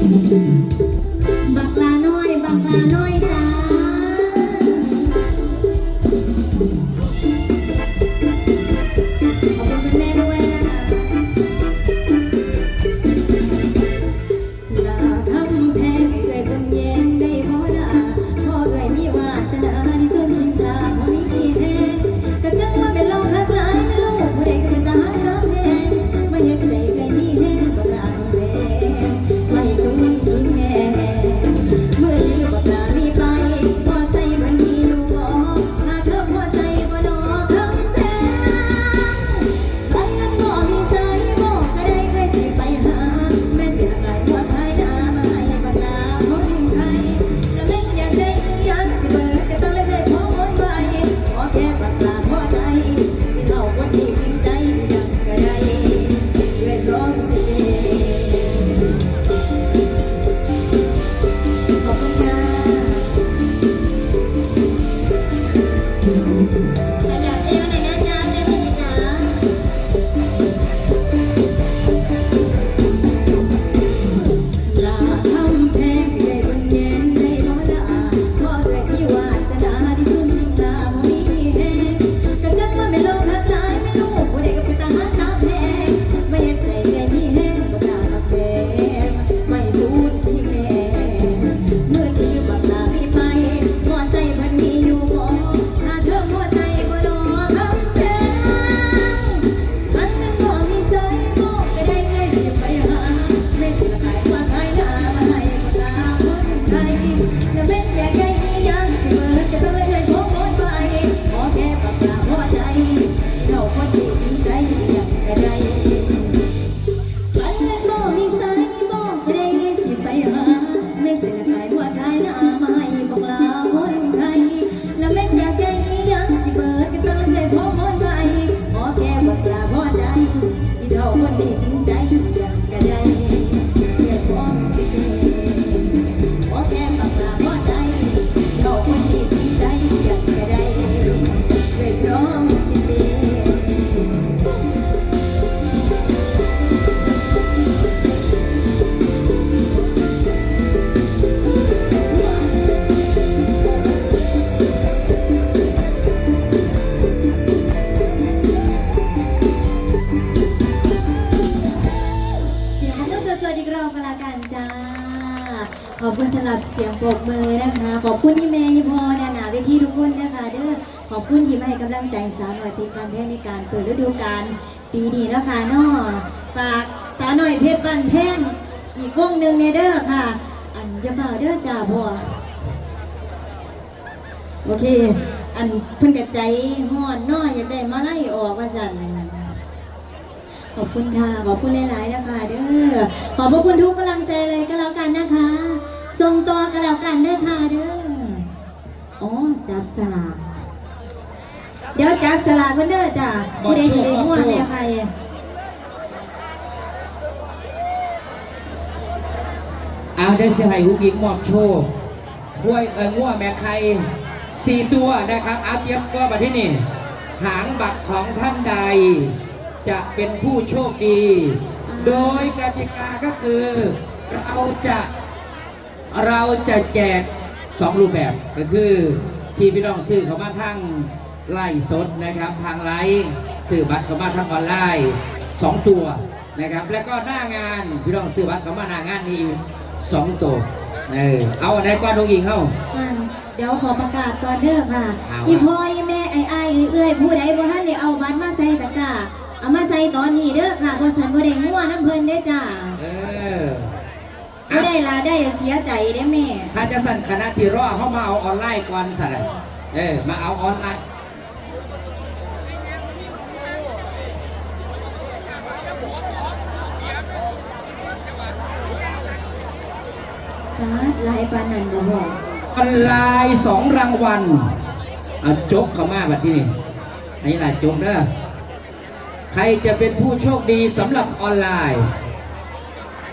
บั รับมือนะคะ ขอบคุณที่เมย์พอนาหนาเวทีทุกคนนะคะเด้อขอบคุณที่มาให้กำลังใจสาวหน่อยเพชรบ้านแพงในการเปิดฤดูกาลปีนี้นะคะเนาะฝากสาวหน่อยเพชรบ้านแพงอีกวงหนึ่งในเด้อค่ะ อันยาเปล่าเด้อจ้าพ่อโอเค อันเพิ่นกระใจฮ้อนน้อยอยากได้มาไล่ออกว่าสั่นขอบคุณค่ะ ขอบคุณหลายๆนะคะ เด้อ ขอบพระคุณทุกกำลังใจเลยก็แล้วกันนะคะ ส่งต่อกันแล้วกันเด้อค่ะเด้ออ๋อจับสลาก เดี๋ยวจับสลากคนเด้อจ้ะผู้ใดจะได้ง่วงแม่ใครเอาได้เสียให้อุ้งอิงมอบโชคคุ้ยเอิงงัวแม่ไข่สี่ตัวนะครับเอาเตรียมตัวมาที่นี่ หางบัตรของท่านใด จะเป็นผู้โชคดี โดยกติกาก็คือ เราจะ เราจะแจกสองรูปแบบก็คือที่พี่น้องซื้อเขามาทางไล่สดนะครับทางไลฟ์ซื้อบัตรเขามาทางออนไลน์สองตัวนะครับ แล้วก็หน้างานพี่น้องซื้อบัตรเขามาหน้างานนี้อีกสองตัวเออเอาอันไหนกว่าน้องอิงเข้าอันเดี๋ยวขอประกาศก่อนเด้อค่ะเอาอีพ่ออีแม่ไอ้ไอ้ายเอื้อยผู้ใดบ่ทันได้เอาบัตรมาใส่ตะกร้าเอามาใส่ตอนนี้เด้อค่ะบ่สันบ่ได้ง่วน้ำเพิ่นเด้อจ้าเออ บ่ได้ลาได้เสียใจเด้อแม่ ถ้าจะสั่นคณะที่รอเขามาเอาออนไลน์ก่อนสั่นน่ะเออมาเอาออนไลน์ลาดลายปานนันบ่บอกออนไลน์สองรางวัลเอาจกเข้ามาแบบที่นี่นี่แหละจกเด้อใครจะเป็นผู้โชคดีสำหรับออนไลน์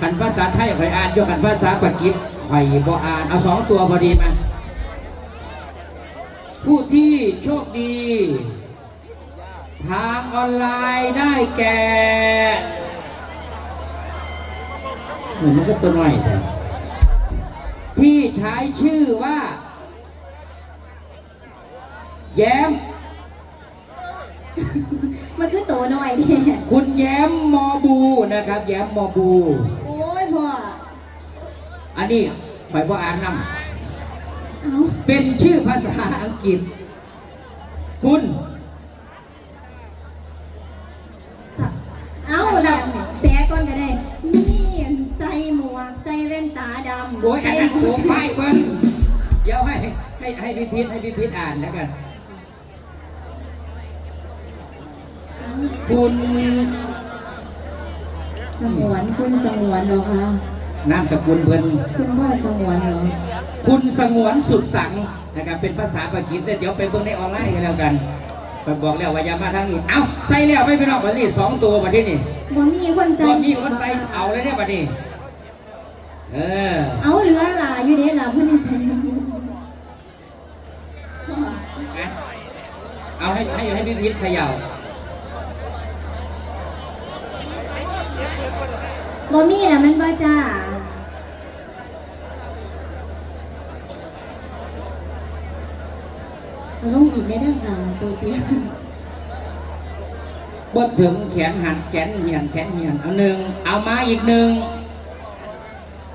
ขันภาษาไทยข่อยอ่านอยขันภาษาปากีสข่อยบ่อ่าน เอาสองตัวพอดีมา ผู้ที่โชคดี ทางออนไลน์ได้แก่เหมือนมันก็ตัวน้อยแต่ที่ใช้ชื่อว่า แย้ม มันคือโตหน่อยเนี่ย คุณแย้มมอบูนะครับ แย้มมอบูโอ้ยพ่อ อันนี้ไปพ่ออ่านนเอาำเป็นชื่อภาษาอังกฤษ คุณสะเอาล่ะแปะก่อนก็ได้มีใส่หมวกใส่แว่นตาดำโอ้ยอันนั้นใส่โอ้ไปเพิ่นเดี๋ยวให้ให้ให้พี่พิษให้พี่พิษอ่านแล้วกัน คุณสงวนคุณสงวนเหรอคะ นามสกุลเพิ่นคุณพ่อสงวนเหรอคุณสงวนสุดสังนะครับเป็นภาษาปากีสถานเดี๋ยวไปเบิ่งในออนไลน์กันแล้วกันไปบอกแล้วว่าอย่ามาทางนี้เอ้าใส่แล้วไม่เป็นออกบัดนี้สองตัวบัดนี้นี่บ่มีคนใส่ตอนมีคนใส่เอาเลยเนี่ยบัดนี้เออเอาเหลือล่ะอยู่เด้ล่ะเพิ่นใส่อะเอาให้ให้ให้พี่พิษเขย่าบ่มีล่ะมันบ่จ้า เราลงอีกได้ด้อค่ะตัวเตี้ยบดถึงแขนหันแขนเหียนแขนเหียนเอาหนึ่งเอามาอีกหนึ่ง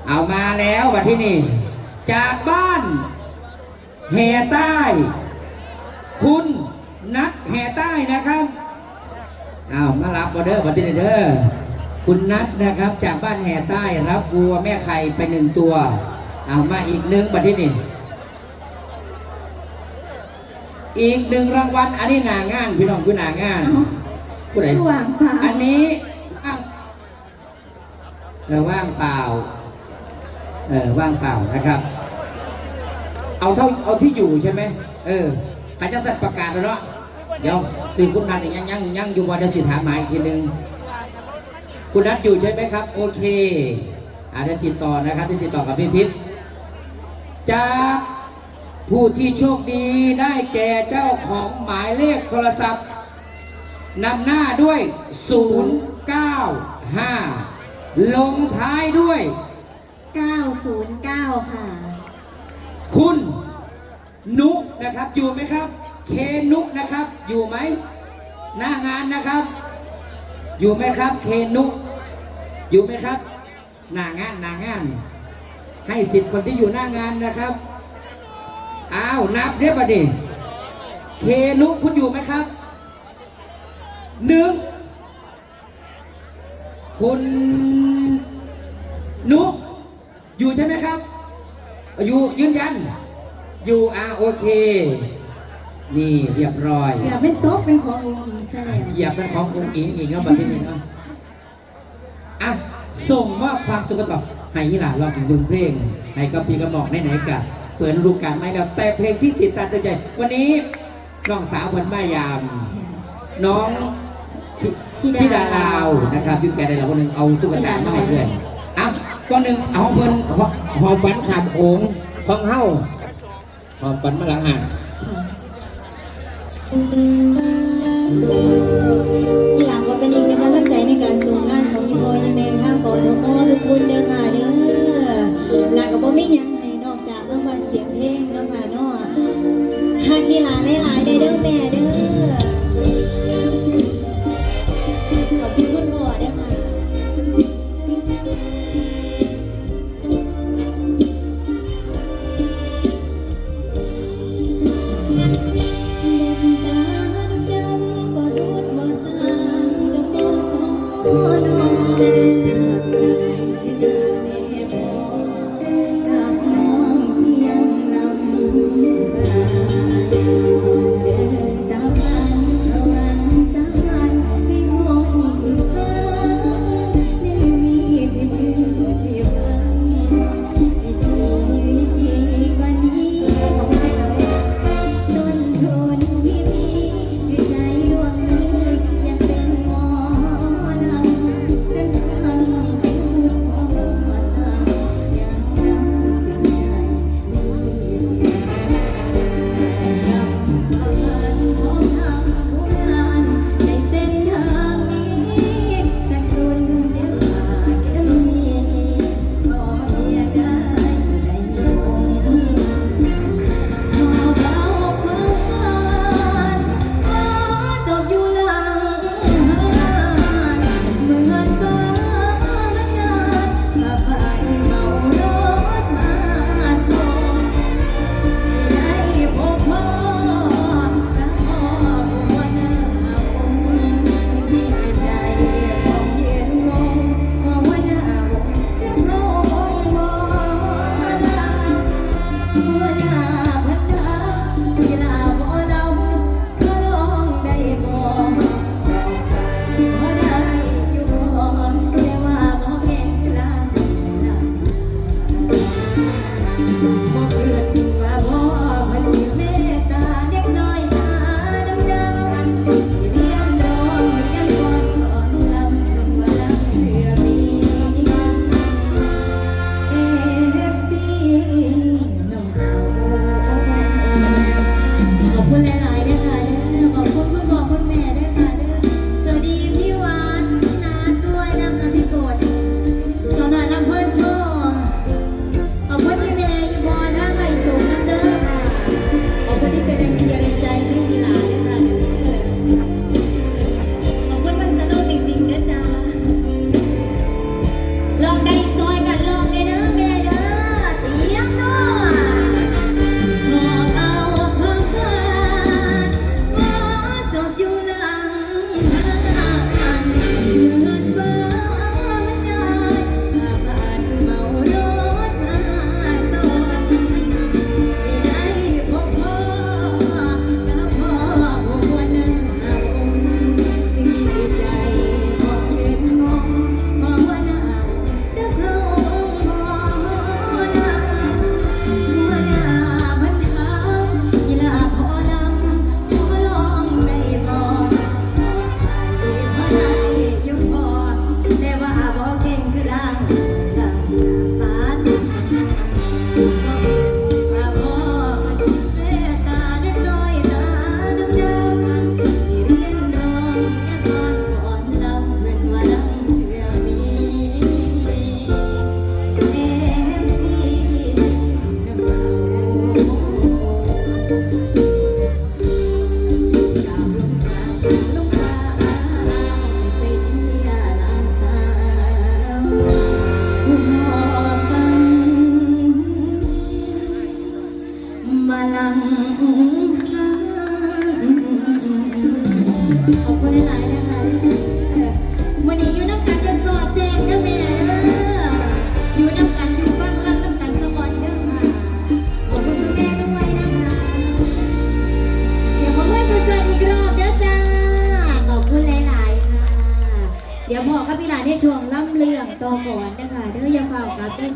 เอามาแล้วบัดที่นี่ จากบ้านแห่ใต้ คุณนัดแห่ใต้นะครับเอามารับออเดอร์บัดนี้เด้อคุณนัดนะครับ จากบ้านแห่ใต้รับวัวแม่ไข่ไปหนึ่งตัว เอามาอีกหนึ่งบัดที่นี่ อีกหนึ่งรางวัลอันนี้หนางานพี่น้องคือหนางานเอาผู้ใดคือว่างเปล่า อันนี้ว่างเออว่างเปล่าเออว่างเปล่านะครับ เอาเท่าเอาที่อยู่ใช่ไหมเออใครจะสัตว์ประกาศแล้วเนาะเดี๋ยวสื่อคุณนัทยังยังยังอยู่วันเดียวสิถามมาอีกทีหนึ่งคุณนัทอยู่ใช่ไหมครับ โอเคอาจจะติดต่อนะครับได้ติดต่อกับพี่พิษจาก ผู้ที่โชคดีได้แก่เจ้าของหมายเลขโทรศัพท์นำหน้าด้วย 095 ลงท้ายด้วย 909 ค่ะ คุณนุกนะครับอยู่ไหมครับ เคนุกนะครับอยู่ไหมหน้างานนะครับ อยู่ไหมครับ เคนุกอยู่ไหมครับ หน้างานหน้างาน ให้สิทธิ์คนที่อยู่หน้างานนะครับ อ้าวนับเรียบร้อยดิเคนุกคุณอยู่ไหมครับหนึ่งคุณนุกอยู่ใช่ไหมครับ อยู่ยืนยัน อยู่อ่าโอเค นี่เรียบร้อยเกือบเป็นโต๊ะเป็นขององค์หญิงซะแล้วอย่าเป็นขององค์อิงอีกแล้วบัดนี้เนาะอะส่งมอบความสุขต่อให้ยี่หลาเราถึงดึงเพลงให้กับพี่กระหมอกไหนๆกัน เปิดฤดูกาลไม่แล้ว แต่เพลงที่ติดตามตัวใจ วันนี้น้องสาวพันมายาม น้องที่ธิดาที่ดาลาวนะครับอยุคแกได้เราคนหนึ่งเอาตุ๊กตามาให้ด้วยอะก้อนหนึ่งเอาเพิ่นหอหอมฝันขาบโขงของเฮ้าหอมฝันมาหลังห่างอีห แม่เด้อขอบคุณพ่อเด้อค่ะก็รู้บ่ทางจะบ่สอนน้อ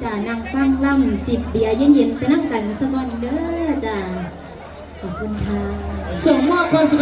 จ้านั่งฟังล่ำจิบเบียร์เย็นๆไปนั่งกันสักก่อนเด้อจ้าขอบคุณค่ะ ส่งมอบความสุข